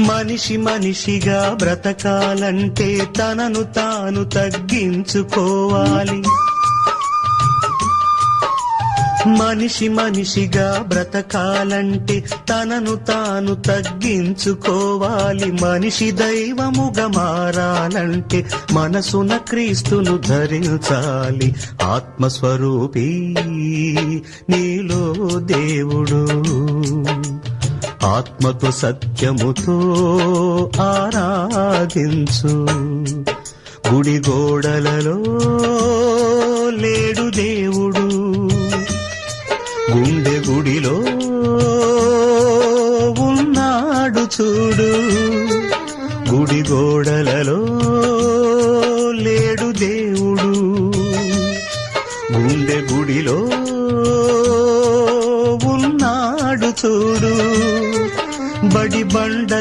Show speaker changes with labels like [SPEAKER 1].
[SPEAKER 1] మనిషి మనిషిగా బ్రతకాలంటే తనను తాను తగ్గించుకోవాలి. మనిషి మనిషిగా బ్రతకాలంటే తనను తాను తగ్గించుకోవాలి. మనిషి దైవముగా మారాలంటే మనసున క్రీస్తును ధరించాలి. ఆత్మస్వరూపీ నీలో దేవుడు. ఆత్మతో సత్యముతో ఆరాధించు. గుడి గోడలలో లేడు దేవుడు. గుండె గుడిలో ఉన్నాడు చూడు. గుడి గోడలలో లేడు దేవుడు. గుండె గుడిలో చూడు బడి బండ